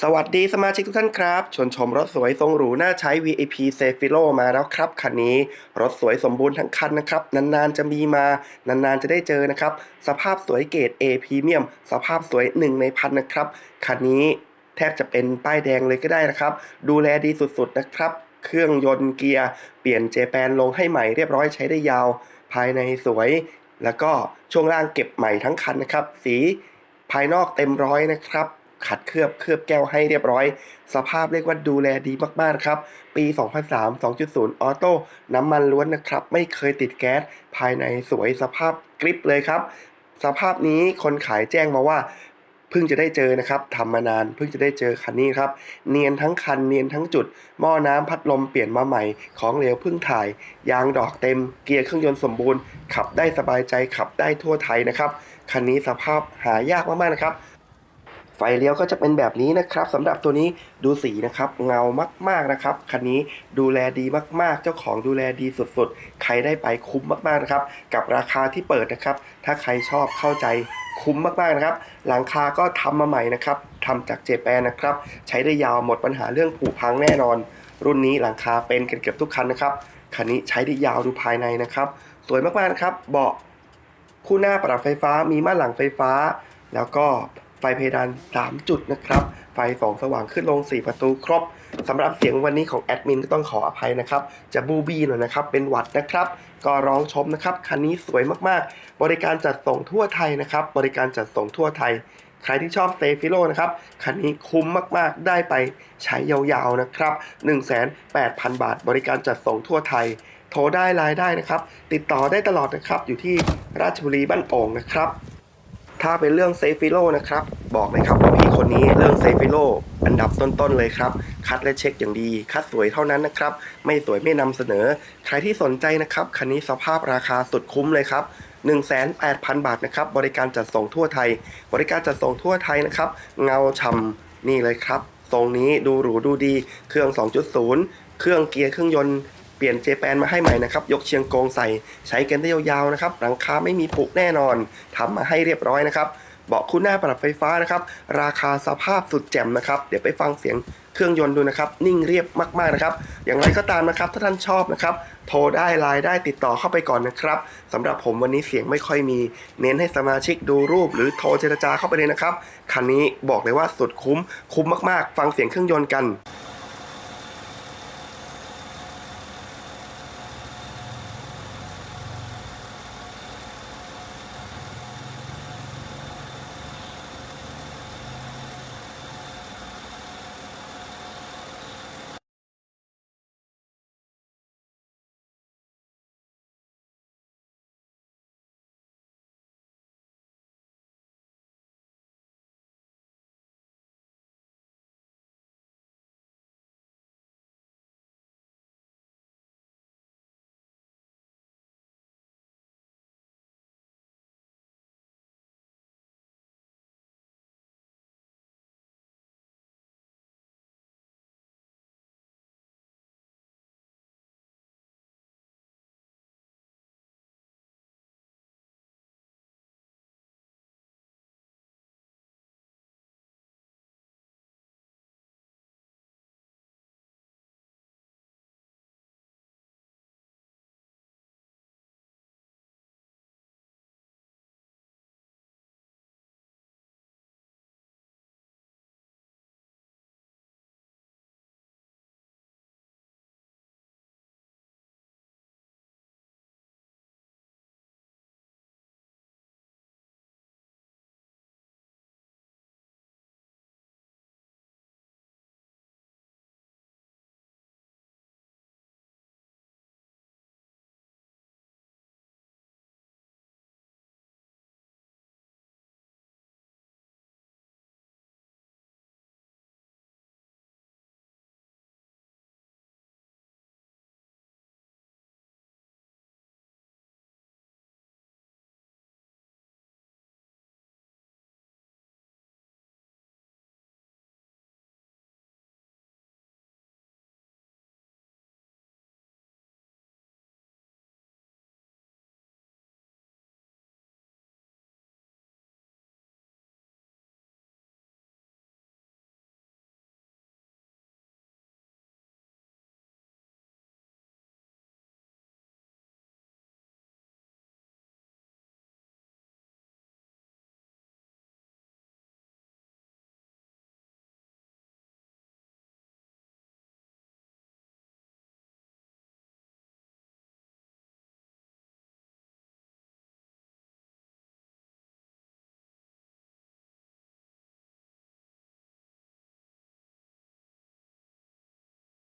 สวัสดีสมาชิกทุกท่านครับชวนชมรถสวยทรงหรูน่าใช้ VIP c e f i l o มาแล้วครับ คันนี้รถสวยสมบูรณ์ทั้งคันนะครับ นานๆจะมีมา นานๆจะได้เจอนะครับ สภาพสวยเกรด A พรีเมียมสภาพสวยหนึ่งในพันนะครับ คันนี้แทบจะเป็นป้ายแดงเลยก็ได้นะครับ ดูแลดีสุดๆนะครับ เครื่องยนต์เกียร์ เปลี่ยนเจแปนลงให้ใหม่เรียบร้อยใช้ได้ยาว ภายในสวย แล้วก็ช่วงล่างเก็บใหม่ทั้งคันนะครับ สีภายนอกเต็มร้อยนะครับ ขัดเคลือบเคลือบแก้วให้เรียบร้อย สภาพเรียกว่าดูแลดีมากๆครับ ปี 2003 2.0 ออโต้น้ำมันล้วนนะครับ ไม่เคยติดแก๊ส ภายในสวยสภาพกริปเลยครับ สภาพนี้คนขายแจ้งมาว่าเพิ่งจะได้เจอนะครับทำมานานเพิ่งจะได้เจอคันนี้ครับ เนียนทั้งคันเนียนทั้งจุด หม้อน้ำพัดลมเปลี่ยนมาใหม่ ของเหลวเพิ่งถ่าย ยางดอกเต็ม เกียร์เครื่องยนต์สมบูรณ์ ขับได้สบายใจขับได้ทั่วไทยนะครับ คันนี้สภาพหายากมากๆนะครับ ไฟเลี้ยวก็จะเป็นแบบนี้นะครับสำหรับตัวนี้ดูสีนะครับเงามากๆนะครับคันนี้ดูแลดีมากๆ เจ้าของดูแลดีสุดๆ ใครได้ไปคุ้มมากๆนะครับกับราคาที่เปิดนะครับ ถ้าใครชอบเข้าใจคุ้มมากๆนะครับ หลังคาก็ทำมาใหม่นะครับทำจากเจแปนนะครับ ใช้ได้ยาวหมดปัญหาเรื่องผุพังแน่นอน รุ่นนี้หลังคาเป็นกันเกือบทุกคันนะครับคันนี้ใช้ได้ยาวดูภายในนะครับ สวยมากๆนะครับ เบาะคู่หน้าปรับไฟฟ้ามีม่านหลังไฟฟ้า แล้วก็ ไฟเพดาน 3 จุดนะครับ ไฟสองสว่างขึ้นลง 4 ประตูครบสำหรับเสียงวันนี้ของแอดมินก็ต้องขออภัยนะครับ จะบูบี้หน่อยนะครับ เป็นหวัดนะครับ ก็ร้องชมนะครับ คันนี้สวยมากๆ บริการจัดส่งทั่วไทยนะครับ บริการจัดส่งทั่วไทย ใครที่ชอบเซฟิโลนะครับ คันนี้คุ้มมากๆ ได้ไปใช้ยาวๆนะครับ 1,800บาท บริการจัดส่งทั่วไทย โทรได้ไลน์ได้นะครับ ติดต่อได้ตลอดนะครับ อยู่ที่ราชบุรีบ้านโป่งนะครับ ถ้าเป็นเรื่องเซฟิโลนะครับ บอกเลยครับว่าพี่คนนี้เรื่องเซฟิโลอันดับต้นๆเลยครับ คัดและเช็คอย่างดี คัดสวยเท่านั้นนะครับ ไม่สวยไม่นำเสนอ ใครที่สนใจนะครับ คันนี้สภาพราคาสุดคุ้มเลยครับ1,800 บาทนะครับ บริการจัดส่งทั่วไทย บริการจัดส่งทั่วไทยนะครับ เงาฉ่ำนี่เลยครับ ทรงนี้ดูหรูดูดี เครื่อง 2.0 เครื่องเกียร์เครื่องยนต์ ปลี่ยนเจแปนมาให้ใหม่นะครับ ยกเชียงโกงใส่ใช้กันได้ยาวๆนะครับ หลังคาไม่มีผุกแน่นอนทำมาให้เรียบร้อยนะครับ เบาะคู่หน้าปรับไฟฟ้านะครับ ราคาสภาพสุดแจ่มนะครับ เดี๋ยวไปฟังเสียงเครื่องยนต์ดูนะครับ นิ่งเรียบมากๆนะครับ อย่างไรก็ตามนะครับ ถ้าท่านชอบนะครับ โทรได้ไลน์ได้ติดต่อเข้าไปก่อนนะครับสำหรับผมวันนี้เสียงไม่ค่อยมี เน้นให้สมาชิกดูรูป หรือโทรเจรจาเข้าไปเลยนะครับคันนี้บอกเลยว่าสุดคุ้มคุ้มมากๆ ฟังเสียงเครื่องยนต์กัน